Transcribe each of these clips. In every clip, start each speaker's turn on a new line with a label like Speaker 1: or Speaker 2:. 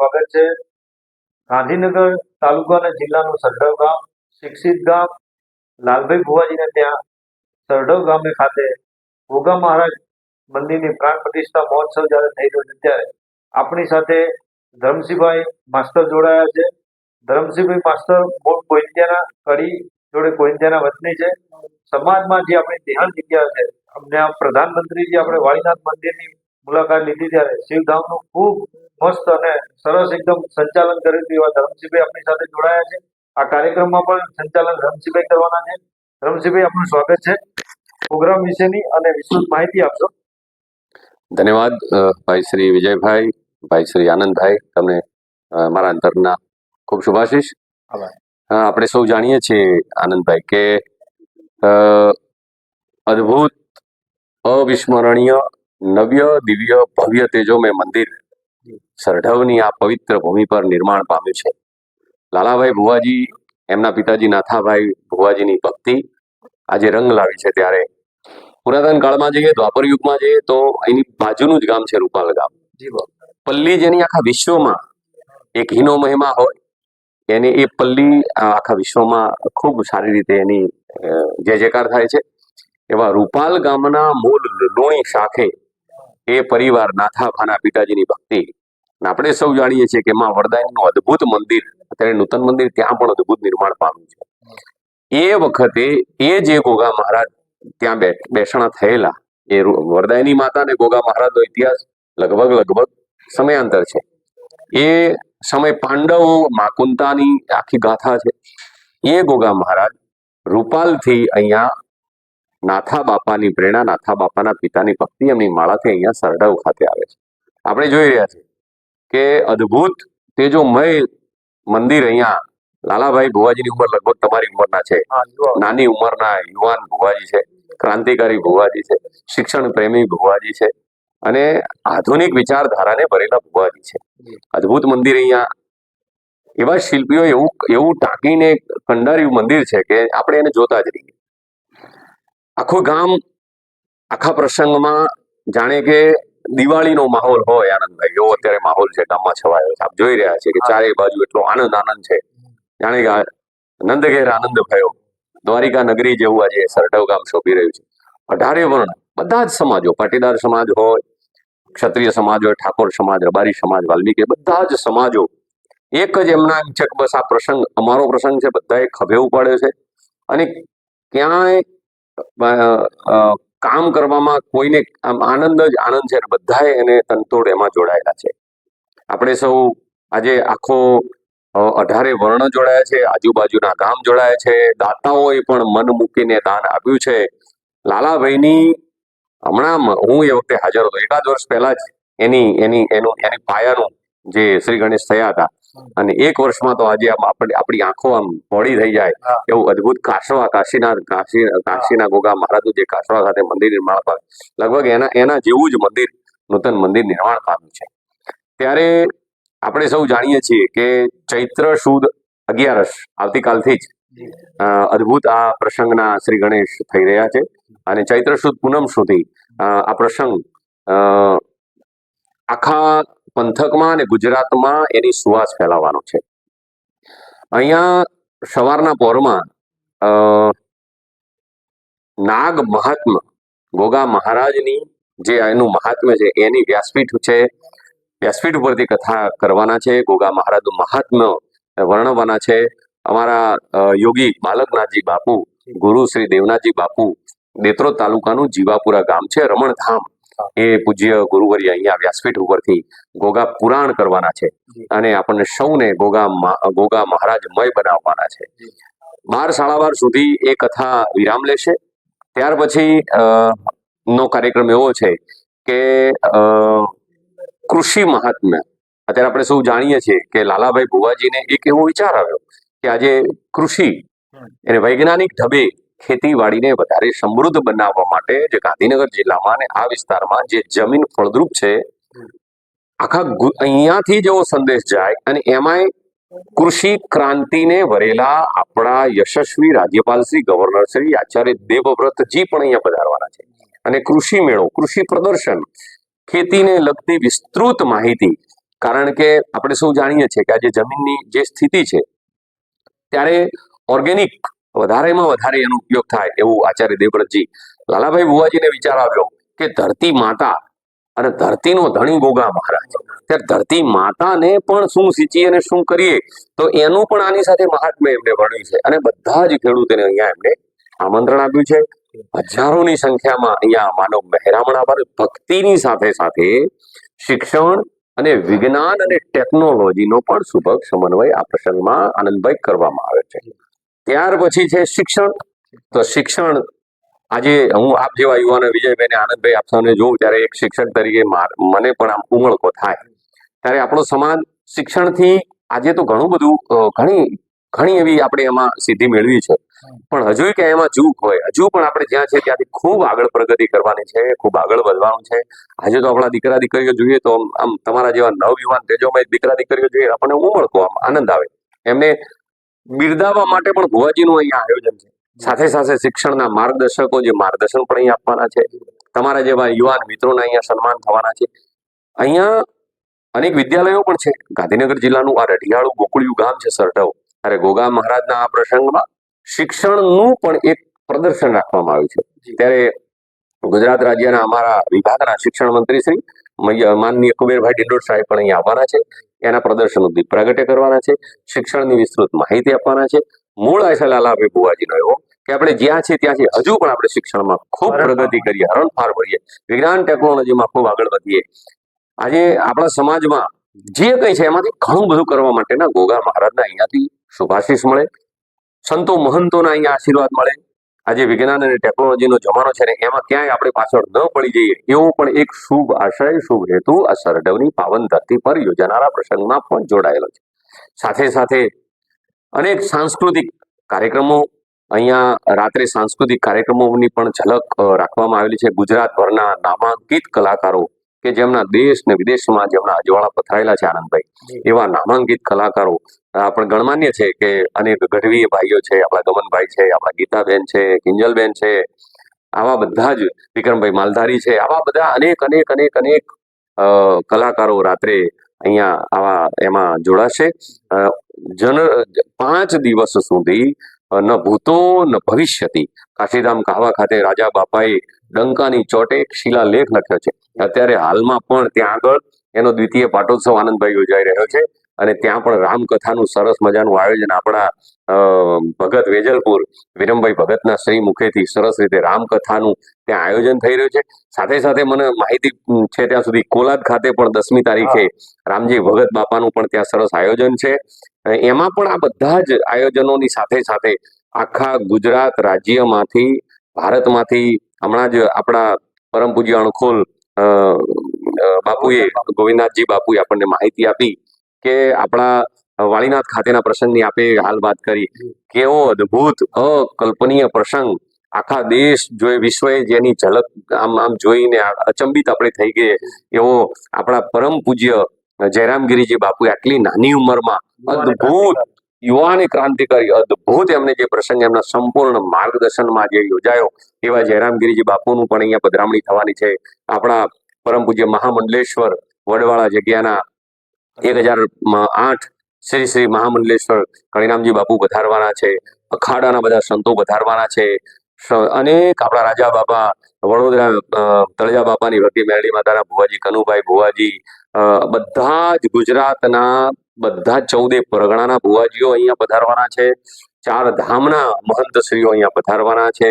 Speaker 1: સ્વાગત છે. ગાંધીનગર તાલુકા અને જિલ્લાનું સરડવ ગામ, શિક્ષિત ગામ, લાલભાઈ ભુવાજીને ત્યાં સરડવ ગામે ખાતે ભોગા મહારાજ મંદિરની પ્રાણ પ્રતિષ્ઠા મહોત્સવ જ્યારે થઈ રહ્યો છે ત્યારે આપણી સાથે ધરમસિંહભાઈ માસ્ટર જોડાયા છે. ધરમસિંહભાઈ માસ્ટર મૂળ કોઈન્દ્યાના કડી જોડે કોઈન્દ્યાના વતની છે. સમાજમાં જે આપણી ધ્યાન જગ્યા છે, અમને આ પ્રધાનમંત્રીજી, આપણે વાળીનાથ મંદિરની મુલાકાત લીધી ત્યારે શિવધામનું ખૂબ મસ્ત અને સરસ એકદમ સંચાલન કર્યું હતું એવા ધરમસિંહભાઈ આપણી સાથે જોડાયા છે. આ કાર્યક્રમમાં પણ સંચાલન ધરમસિંહભાઈ કરવાના છે. ધરમસિંહભાઈ આપનું સ્વાગત છે. પ્રોગ્રામ વિશેની અને વિસ્તૃત માહિતી આપશો?
Speaker 2: ધન્યવાદ ભાઈ શ્રી વિજયભાઈ ભાઈ શ્રી આનંદભાઈ. તમને મારા અંતરના ખૂબ શુભાશીષ. આપણે સૌ જાણીએ છીએ આનંદભાઈ કે અ, અદ્ભુત અવિસ્મરણીય નવ્ય દિવ્ય ભવ્ય તેજોમય મંદિર. સરઢવની આ પવિત્ર ભૂમિ પર નિર્માણ પામ્યું છે. લાલાભાઈ ભુવાજી એમના પિતાજી નાથાભાઈ ભુવાજીની ભક્તિ આજે રંગ લાવી છે ત્યારે. પુરાતન કાળમાં જઈએ દ્વાપર યુગમાં જઈએ તો એની બાજુનું જ ગામ છે રૂપાલ ગામ.
Speaker 1: જી
Speaker 2: પલ્લી જેની આખા વિશ્વમાં એક હીનો મહિમા હોય. એની એ પલ્લી આખા વિશ્વમાં ખૂબ સારી રીતે એની જય જયકાર થાય છે. એવા રૂપાલ ગામના મૂળ લોણી શાખે એ પરિવાર નાથાભાના પિતાજીની ભક્તિ. આપણે સૌ જાણીએ છીએ કે માં વરદાયનું અદ્ભુત મંદિર, અત્યારે નૂતન મંદિર ત્યાં પણ અદ્ભુત નિર્માણ પામ્યું છે. એ વખતે એ જે ગોગા મહારાજ ત્યાં બેસણા થયેલા, એ વરદાયની માતા અને ગોગા મહારાજનો ઇતિહાસ લગભગ લગભગ સમયાંતર છે. એ સમય પાંડવો માકુંતાની આખી ગાથા છે. એ ગોગા મહારાજ રૂપાલથી અહીંયા નાથા બાપાની પ્રેરણા નાથા બાપાના પિતાની ભક્તિ એમની માળાથી અહીંયા સરડવ ખાતે આવે છે. આપણે જોઈ રહ્યા છીએ કે અદ્ભુત તેજોમય મંદિર અહીંયા લાલાભાઈ ભુવાજીની ઉંમર લગભગ તમારી ઉંમરના છે. નાની ઉંમરના યુવાન ભુવાજી છે ક્રાંતિકારી ભુવાજી છે શિક્ષણ પ્રેમી ભુવાજી છે અને આધુનિક વિચારધારાને ભરેલા ભુવાજી છે. અદ્ભુત મંદિર અહીંયા એવા શિલ્પીઓ એવું એવું ટાંકીને કંડાર્યું મંદિર છે કે આપણે એને જોતા જ રહીએ. આખું ગામ, આખા પ્રસંગમાં જાણે કે દિવાળીનો માહોલ હોય આનંદભાઈ. એવો અત્યારે માહોલ છે, ગામમાં છવાયો છે. આપ જોઈ રહ્યા છે કે ચારે બાજુ એટલો આનંદ આનંદ છે. જાણે કે નંદ ઘેર આનંદ ભયો. દ્વારિકા નગરી જેવું આજે સરડવ ગામ શોભી રહ્યું છે. અઢારે વર્ણ, બધા જ સમાજો, પાટીદાર સમાજ હોય, ક્ષત્રિય સમાજ હોય, ઠાકોર સમાજ, રબારી સમાજ, વાલ્મીકી, બધા જ સમાજો, એક જ એમના એમ બસ આ પ્રસંગ, અમારો પ્રસંગ છે, બધાએ ખભે ઉપાડ્યો છે. અને ક્યાંય કામ કરવામાં કોઈને આમ આનંદ જ આનંદ છે બધાએ એને તંતોડ એમાં જોડાયેલા છે. આપણે સૌ આજે આખો અઢારે વર્ણ જોડાયા છે, આજુબાજુના ગામ જોડાયા છે, દાતાઓએ પણ મન મૂકીને દાન આપ્યું છે. લાલાભાઈની હમણાં હું એ વખતે હાજર હતો. એકાદ વર્ષ પહેલા જ એની એની, એનું, એની પાયાનું જે શ્રી ગણેશ થયા હતા. અને એક વર્ષમાં તો આજે આપણે આપણી આંખો આમ પહોળી થઈ જાય. એવું અદભુત કાશવા કાશીના કાશી કાશીના ગોગા મહારાજનું જે કાશવા ખાતે મંદિર નિર્માણ પામે લગભગ એના એના જેવું જ મંદિર નૂતન મંદિર નિર્માણ પામ્યું છે. ત્યારે આપણે સૌ જાણીએ છીએ કે ચૈત્ર સુદ અગિયારસ આવતીકાલથી જ અદભુત આ પ્રસંગના શ્રી ગણેશ થઈ રહ્યા છે. અને ચૈત્ર સુદ પૂનમ સુધી આ પ્રસંગ પંથકમાં અને ગુજરાતમાં એની સુવાસ ફેલાવવાનો છે. અહીંયા સવારના પહોરમાં નાગ મહાત્મ, ગોગા મહારાજની જે એનું મહાત્મ્ય છે, એની વ્યાસપીઠ છે. વ્યાસપીઠ ઉપરથી કથા કરવાના છે, ગોગા મહારાજનું મહાત્મ્ય વર્ણવવાના છે. અમારા યોગી બાલકનાથજી બાપુ, ગુરુ શ્રી દેવનાથજી બાપુ દેત્રોદ તાલુકાનું જીવાપુરા ગામ છે, રમણધામ. એ પૂજ્ય ગુરુવર્ય અહીંયા વ્યાસપીઠ ઉપરથી ગોગા પુરાણ કરવાના છે. અને આપણને સૌને ગોગા ગોગા મહારાજમય બનાવવાના છે. બાર સાડા બાર સુધી એ કથા વિરામ લેશે. ત્યાર પછી નો કાર્યક્રમ એવો છે કે કૃષિ મહાત્મ્ય. અત્યારે આપણે સૌ જાણીએ છીએ કે લાલાભાઈ ભુવાજીને એક એવો વિચાર આવ્યો કે આજે કૃષિ એને વૈજ્ઞાનિક ઢબે ખેતીવાડીને વધારે સમૃદ્ધ બનાવવા માટે જે ગાંધીનગર જિલ્લામાં અને આ વિસ્તારમાં જે જમીન ફળદ્રુપ છે, આખા અહીંયાથી જેવો સંદેશ જાય અને એમાંય કૃષિ ક્રાંતિને વરેલા આપણા યશસ્વી રાજ્યપાલ શ્રી ગવર્નર શ્રી આચાર્ય દેવવ્રતજી પણ અહીંયા પધારવાના છે. અને કૃષિ મેળો, કૃષિ પ્રદર્શન, ખેતીને લગતી વિસ્તૃત માહિતી, કારણ કે આપણે સૌ જાણીએ છીએ કે આજે જમીનની જે સ્થિતિ છે, ત્યારે ઓર્ગેનિક વધારેમાં વધારે એનો ઉપયોગ થાય એવું આચાર્ય દેવવ્રતજી લાલાભાઈ બુવાજીને વિચાર આવ્યો કે ધરતી માતા અને ધરતીનો ધણી ગોગા મહારાજ. ત્યારે ધરતી માતાને પણ શું સિંચી અને શું કરીએ? તો એનું પણ આની સાથે મહાત્મ્ય એમને વર્ણ્યું છે. અને બધા જ ખેડૂતોને અહીંયા એમને આમંત્રણ આપ્યું છે. હજારોની સંખ્યામાં અહીંયા માનવ મહેરામણ પર ભક્તિની સાથે સાથે શિક્ષણ અને વિજ્ઞાન અને ટેકનોલોજીનો પણ સુભગ સમન્વય આ પ્રસંગમાં આનંદભાઈ કરવામાં આવે છે. ત્યાર પછી છે શિક્ષણ. તો શિક્ષણ આજે હું આપ જેવા યુવાનો વિજયભાઈ આનંદભાઈ આપ સૌને જોઉં ત્યારે એક શિક્ષક તરીકે મને પણ આમ ઉમળકો થાય. ત્યારે આપણો સમાજ શિક્ષણથી આજે તો ઘણું બધું ઘણી ઘણી એવી આપણે એમાં સિદ્ધિ મેળવી છે. પણ હજુ કે એમાં ચૂક હોય, હજુ પણ આપણે જ્યાં છે ત્યાંથી ખૂબ આગળ પ્રગતિ કરવાની છે, ખૂબ આગળ વધવાનું છે. આજે તો આપણા દીકરા દીકરીઓ જોઈએ તો આમ તમારા જેવા નવયુવાન તેજોમાં દીકરા દીકરીઓ જોઈએ, આપણને ઉમળકો, આમ આનંદ આવે. એમને બિરદાવવા માટે પણ ભુવાજીનું અહીંયા આયોજન છે. સાથે સાથે શિક્ષણના માર્ગદર્શકો જે માર્ગદર્શન પણ અહીંયા આપવાના છે. તમારા જેવા યુવાન મિત્રોને અહીંયા સન્માન થવાના છે. અહીંયા અનેક વિદ્યાલયો પણ છે. ગાંધીનગર જિલ્લાનું આ રઢિયાળું ગોકુળિયું ગામ છે સરઢવ. અરે ગોગા મહારાજના આ પ્રસંગમાં શિક્ષણનું પણ એક પ્રદર્શન રાખવામાં આવ્યું છે. ત્યારે ગુજરાત રાજ્યના અમારા વિભાગના શિક્ષણ મંત્રી શ્રી માનનીય કુબેરભાઈ ડિંડોર સાહેબ પણ અહીંયા આવવાના છે. એના પ્રદર્શન સુધી પ્રગટે કરવાના છે શિક્ષણની વિસ્તૃત માહિતી આપવાના છે. મૂળ આશા લાભે બુવાજીનો એવો કે આપણે જ્યાં છે ત્યાંથી હજુ પણ આપણે શિક્ષણમાં ખૂબ પ્રગતિ કરીએ હરણફાર ભરીએ. વિજ્ઞાન ટેકનોલોજીમાં ખૂબ આગળ વધીએ. આજે આપણા સમાજમાં જે કંઈ છે એમાંથી ઘણું બધું કરવા માટેના ગોગા મહારાજના અહીંયાથી શુભાશીષ મળે. સંતો મહંતોના અહીંયા આશીર્વાદ મળે. આજે વિજ્ઞાન અને ટેકનોલોજીનો જમાનો છે ને એમાં ક્યાંય આપણે પાછળ ન પડી જઈએ, એવો પણ એક શુભ આશય, શુભ હેતુ આ સરડવની પાવન ધરતી પર યોજાનારા પ્રસંગમાં પણ જોડાયેલો છે. સાથે સાથે અનેક સાંસ્કૃતિક કાર્યક્રમો, અહીંયા રાત્રે સાંસ્કૃતિક કાર્યક્રમોની પણ ઝલક રાખવામાં આવેલી છે. ગુજરાતભરના નામાંકિત કલાકારો કે જેમના દેશ ને વિદેશમાં જેમના અજવાળા પથરાયેલા છે આનંદભાઈ એવા નામાંકિત કલાકારો આપણે ગણમાન્ય છે કે અનેક ગઢવી ભાઈઓ છે આપણા ગમનભાઈ છે આપણા ગીતાબેન છે કિંજલબેન છે આવા બધા જ વિક્રમભાઈ માલધારી છે આવા બધા અનેક અનેક અનેક અનેક કલાકારો રાત્રે અહીંયા આવા એમાં જોડાશે. જન પાંચ દિવસ સુધી ન ભૂતો ન ભવિષ્યતિ. કાશીધામ કાહવા ખાતે રાજા બાપાએ ડંકાની ચોટે એક શિલાલેખ લખ્યો છે. અત્યારે હાલમાં પણ ત્યાં આગળ એનો દ્વિતીય પાટોત્સવ આનંદભાઈ યોજાઈ રહ્યો છે અને ત્યાં પણ રામકથાનું સરસ મજાનું આયોજન આપણા ભગત વેજલપુર વિરમભાઈ ભગતના શ્રી મુખેથી સરસ રીતે રામકથાનું ત્યાં આયોજન થઈ રહ્યું છે. સાથે સાથે મને માહિતી છે ત્યાં સુધી કોલાદ ખાતે પણ દસમી તારીખે રામજી ભગત બાપાનું પણ ત્યાં સરસ આયોજન છે. એમાં પણ આ બધા જ આયોજનોની સાથે સાથે આખા ગુજરાત રાજ્યમાંથી, ભારતમાંથી હમણાં જ આપણા પરમ પૂજ્ય અણખોલ બાપુએ, ગોવિંદનાથજી બાપુએ આપણને માહિતી આપી કે આપણા વાળીનાથ ખાતેના પ્રસંગની આપે હાલ વાત કરી. કેવો અદ્ભુત, અકલ્પનીય પ્રસંગ. આખા દેશ જોઈ, વિશ્વએ જેની ઝલક આમ આમ જોઈને અચંબિત આપણે થઈ ગઈએ એવો આપણા પરમ પૂજ્ય જયરામગીરીજી બાપુ આટલી નાની ઉંમરમાં અદ્ભુત યુવાની ક્રાંતિકારી અદ્ભુત એમને જે પ્રસંગ એમના સંપૂર્ણ માર્ગદર્શનમાં જે યોજાયો. એવા જયરામગીરીજી બાપુનું પણ અહીંયા પધરામણી થવાની છે. આપણા પરમ પૂજ્ય મહામંડલેશ્વર વડવાળા જગ્યાના એક હજાર આઠ શ્રી શ્રી મહામંડલેશ્વર કણીરામજી બાપુ પધારવાના છે. અખાડાના બધા સંતો પધારવાના છે. અનેક આપણા રાજા બાપા, વડોદરા તળજા બાપાની વતી મેરડી માતાના ભુવાજી, કનુભાઈ ભુવાજી બધા જ ગુજરાતના બધા ચૌદે પરગણાના ભુવાજીઓ અહીંયા પધારવાના છે. ચાર ધામના મહંત શ્રીઓ અહીંયા પધારવાના છે.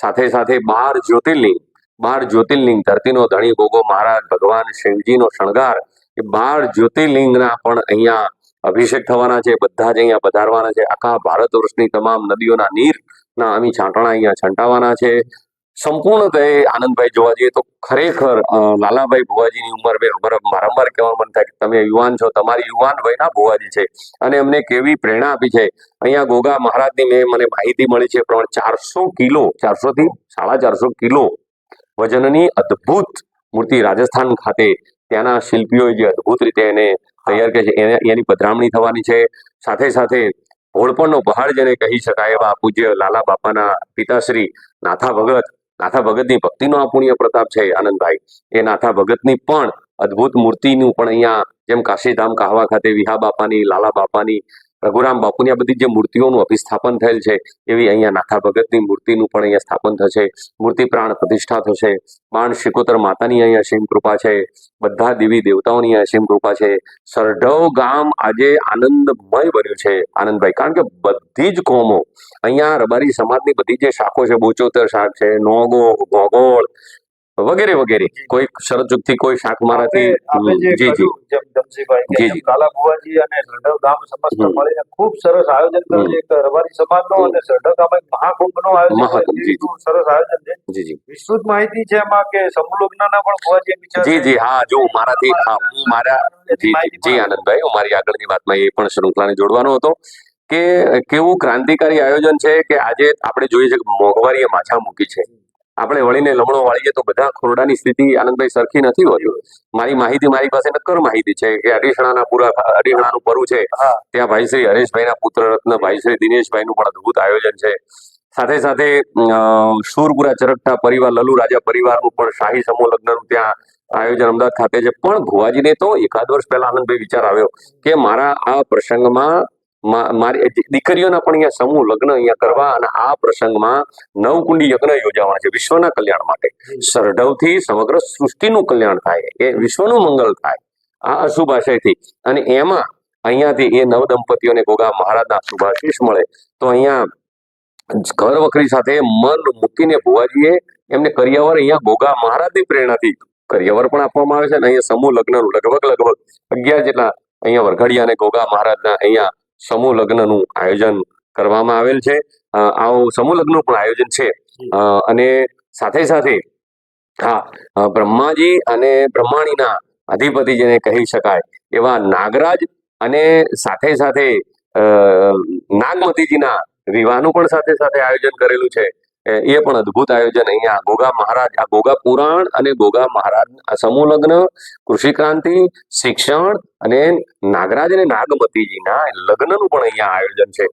Speaker 2: સાથે સાથે બાર જ્યોતિર્લિંગ બાર જ્યોતિર્લિંગ ધરતીનો ધણી ભોગો મહારાજ ભગવાન શિવજીનો શણગાર, એ બાર જ્યોતિર્લિંગના પણ અહીંયા અભિષેક થવાના છે. બધા જ અહીંયા પધારવાના છે. આખા ભારત વર્ષની તમામ નદીઓના નીરના અમી છાંટણા અહીંયા છંટાવાના છે. સંપૂર્ણતએ આનંદભાઈ જોવા જઈએ તો ખરેખર લાલાભાઈ ભુવાજીની ઉંમર બે વારંવાર કહેવા મન થાય કે તમે યુવાન છો, તમારી યુવાન વયના ભુવાજી છે અને અમને કેવી પ્રેરણા આપી છે. અહીંયા ગોગા મહારાજની મેં મને માહિતી મળી છે પ્રમાણે ચારસો કિલો ચારસો થી સાડા ચારસો કિલો વજનની અદ્ભુત મૂર્તિ રાજસ્થાન ખાતે ત્યાંના શિલ્પીઓએ જે અદ્ભુત રીતે એને તૈયાર કરી છે. એની પધરામણી થવાની છે. સાથે સાથે ભોળપણનો પહાડ જેને કહી શકાય એવા પૂજ્ય લાલા બાપાના પિતાશ્રી નાથા ભગત, નાથા ભગતની ભક્તિનો આ પુણ્ય પ્રતાપ છે આનંદભાઈ. એ નાથા ભગતની પણ અદ્ભુત મૂર્તિનું પણ અહીંયા જેમ કાશીધામ, કાહવા ખાતે વિહા બાપાની, લાલા બાપાની રઘુરામ બાપુની આ બધી જે મૂર્તિઓનું અભિસ્થાપન થયેલ છે, એવી અહીંયા નાથા ભગતની મૂર્તિનું પણ અહીંયા સ્થાપન થશે. મૂર્તિ પ્રાણ પ્રતિષ્ઠા થશે. બાણ શિકોતર માતાની અહીંયા અસીમ કૃપા છે. બધા દેવી દેવતાઓની અહીંયા કૃપા છે. સરઢવ ગામ આજે આનંદમય બન્યું છે, આનંદભાઈ. કારણ કે બધી જ કોમો અહીંયા રબારી સમાજની બધી જે શાખો છે બોચોતર શાખ છે, નોગો ગોગોળ વગેરે વગેરે. કોઈ શરતચુકથી કોઈ શાક મારાથી
Speaker 1: જે
Speaker 2: જી
Speaker 1: જેમ જમશીભાઈ કે
Speaker 2: જી,
Speaker 1: જેમ
Speaker 2: જી.
Speaker 1: ભુવાજી અને સરડવ ગામ સમસ્ત મળીને ખૂબ સરસ આયોજન કર્યું. છે એક રવારી સમાજનો. અને સરડવ ગામ એક મહાકુંભનો આયોજન છે. સરસ આયોજન છે.
Speaker 2: જી જી.
Speaker 1: વિસ્તૃત માહિતી છે એમાં કે સમૂહ લગ્નના પણ ભુવાજી વિચાર
Speaker 2: જી જી. હા જો મારાથી હા હું મારા જી જી આનંદભાઈ હું મારી આગળની વાતમાં એ પણ શૃંખલાને જોડવાનો હતો કે કેવું ક્રાંતિકારી આયોજન છે કે આજે આપણે જોઈએ છે કે મોંઘવારીએ માછા મૂકી છે. આપણે વળીને લમણો વાળીએ તો બધા ખોરડાની સ્થિતિ આનંદભાઈ સરખી નથી હોતી. મારી માહિતી મારી પાસે નક્કર માહિતી છે? કે અઢીસણાના પૂરા અઢીસણાનું પરું છે. ત્યાં ભાઈ શ્રી હરેશભાઈના પુત્ર રત્ન ભાઈ શ્રી દિનેશભાઈનું પણ અદભુત આયોજન છે. સાથે સાથે સુરપુરા ચરકટા પરિવાર લલુ રાજા પરિવારનું પણ શાહી સમૂહ લગ્નનું ત્યાં આયોજન અમદાવાદ ખાતે છે. પણ ભુવાજીને તો એકાદ વર્ષ પહેલા આનંદભાઈ વિચાર આવ્યો કે મારા આ પ્રસંગમાં મારી દીકરીઓના પણ અહીંયા સમૂહ લગ્ન અહીંયા કરવા અને આ પ્રસંગમાં નવકુંડી યજ્ઞ યોજાવાના છે વિશ્વના કલ્યાણ માટે. સરઢવથી સમગ્ર સૃષ્ટિનું કલ્યાણ થાય, એ વિશ્વનું મંગળ થાય, આ અશુભ આશયથી અને એમાં અહીંયાથી એ નવ દંપતીઓને ગોગા મહારાજના શુભાશીષ મળે. તો અહીંયા ઘર વખરી સાથે મન મૂકીને ભુવાજીએ એમને કરિયાવર અહીંયા ગોગા મહારાજની પ્રેરણાથી કરિયાવર પણ આપવામાં આવે છે અને અહીંયા સમૂહ લગ્નનું લગભગ લગભગ અગિયાર જેટલા અહીંયા વરઘડિયા અને ગોગા મહારાજના અહીંયા સમૂહ લગ્નનું આયોજન કરવામાં આવેલ છે. આવું સમૂહ લગ્નનું પણ આયોજન છે. અને સાથે સાથે હા બ્રહ્માજી અને બ્રહ્માણીના અધિપતિ જેને કહી શકાય, એવા નાગરાજ અને સાથે સાથે નાગમતીજીના વિવાહનું પણ સાથે સાથે આયોજન કરેલું છે. એ પણ અદભુત આયોજન. અહીંયા ગોગા મહારાજ, આ ગોગા પુરાણ અને ગોગા મહારાજ સમૂહ લગ્ન કૃષિ ક્રાંતિ શિક્ષણ અને નાગરાજ અને નાગમતીજીના લગ્નનું પણ અહીંયા આયોજન છે.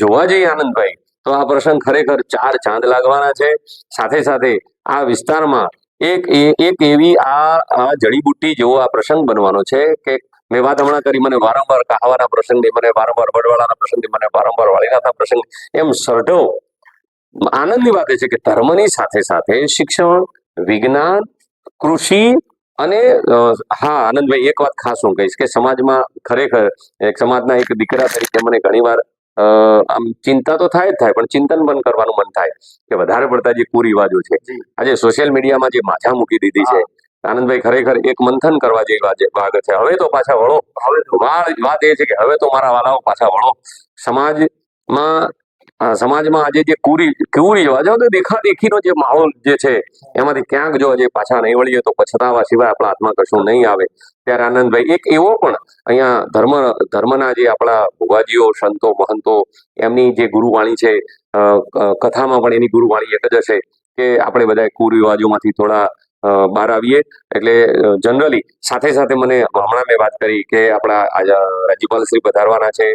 Speaker 2: જોવા જઈએ આનંદભાઈ, તો આ પ્રસંગ ખરેખર ચાર ચાંદ લાગવાના છે. સાથે સાથે આ વિસ્તારમાં એક એક એવી આ આ જડીબુટ્ટી જેવો આ પ્રસંગ બનવાનો છે કે મેં વાત હમણાં કરી, મને વારંવાર કહાવાના પ્રસંગની મને વારંવાર વડવાળાના પ્રસંગની મને વારંવાર વાળીનાથના પ્રસંગ, એમ સરઢવ આનંદની વાત એ છે કે ધર્મની સાથે સાથે શિક્ષણ વિજ્ઞાન કૃષિ અને હા આનંદભાઈ એક વાત ખાસ હું કહીશ કે સમાજમાં ખરેખર એક સમાજના એક દીકરા તરીકે મને ઘણીવાર આમ ચિંતા તો થાય જ થાય પણ ચિંતન પણ કરવાનું મન થાય કે વધારે પડતા જે કુરિવાજો છે. આજે સોશિયલ મીડિયામાં જે માજા મૂકી દીધી છે આનંદભાઈ ખરેખર એક મંથન કરવા જેવી વાત ભાગ છે. હવે તો પાછા વળો.
Speaker 1: હવે
Speaker 2: વાત એ છે કે હવે તો મારા વાલાઓ પાછા વળો. સમાજમાં સમાજમાં આજે જે કુરી કુરિવાજો તો દેખાદેખીનો જે માહોલ જે છે, એમાંથી ક્યાંક જો આજે પાછા નહીં વળીએ તો પછતાવા સિવાય આપણા હાથમાં કશું નહીં આવે. ત્યારે આનંદભાઈ, એક એવો પણ અહીંયા ધર્મ, ધર્મના જે આપણા ભુવાજીઓ, સંતો, મહંતો, એમની જે ગુરુવાણી છે કથામાં પણ એની ગુરુવાણી એક જ હશે કે આપણે બધા કુરિવાજોમાંથી થોડા બહાર આવીએ. એટલે જનરલી સાથે સાથે મને હમણાં મેં વાત કરી કે આપણા રાજ્યપાલ શ્રી પધારવાના છે